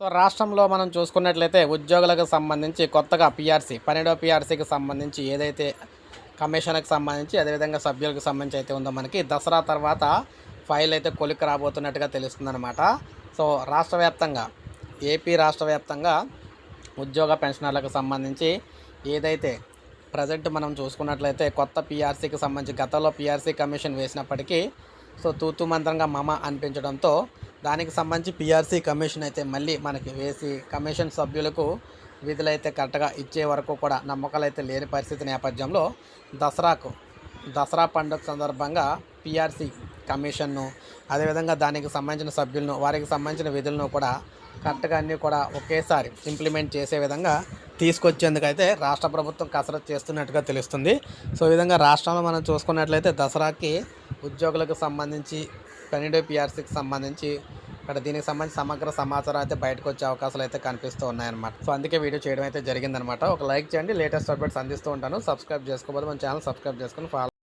So రాష్ట్రంలో మనం చూసుకున్నట్లయితే ఉద్యోగులకు సంబంధించి కొత్తగా పిఆర్సీ పన్నెండో పిఆర్సీకి సంబంధించి ఏదైతే కమిషన్కి సంబంధించి అదేవిధంగా సభ్యులకు సంబంధించి అయితే ఉందో మనకి దసరా తర్వాత ఫైల్ అయితే కొలిక్ రాబోతున్నట్టుగా తెలుస్తుందన్నమాట. సో రాష్ట్ర వ్యాప్తంగా ఏపీ రాష్ట్ర వ్యాప్తంగా ఉద్యోగ పెన్షనర్లకు సంబంధించి ఏదైతే ప్రజెంట్ మనం చూసుకున్నట్లయితే కొత్త పిఆర్సీకి సంబంధించి గతంలో పిఆర్సీ కమిషన్ వేసినప్పటికీ సో తూతు మంత్రంగా మమ అనిపించడంతో దానికి సంబంధించి పిఆర్సీ కమిషన్ అయితే మళ్ళీ మనకి వేసి కమిషన్ సభ్యులకు విధులు అయితే కరెక్ట్గా ఇచ్చే వరకు కూడా నమ్మకాలు అయితే లేని పరిస్థితి నేపథ్యంలో దసరాకు దసరా పండుగ సందర్భంగా పిఆర్సీ కమిషన్ను అదేవిధంగా దానికి సంబంధించిన సభ్యులను వారికి సంబంధించిన విధులను కూడా కరెక్ట్గా అన్నీ కూడా ఒకేసారి ఇంప్లిమెంట్ చేసే విధంగా తీసుకొచ్చేందుకైతే రాష్ట్ర ప్రభుత్వం కసరత్తు చేస్తున్నట్టుగా తెలుస్తుంది. సో ఈ విధంగా రాష్ట్రంలో మనం చూసుకున్నట్లయితే దసరాకి ఉద్యోగులకు సంబంధించి పన్నెండు పిఆర్సీకి సంబంధించి ఇక్కడ దీనికి సంబంధించి సమగ్ర సమాచారం అయితే బయటకు వచ్చే అవకాశాలు అయితే కనిపిస్తూ ఉన్నాయన్నమాట. సో అందుకే వీడియో చేయడం అయితే జరిగిందనమాట ఒక లైక్ చేయండి లేటెస్ట్ అప్డేట్స్ అందిస్తూ ఉంటాను. సబ్స్క్రైబ్ చేసుకోబోదు మన ఛానల్ సబ్స్క్రైబ్ చేసుకుని ఫాలో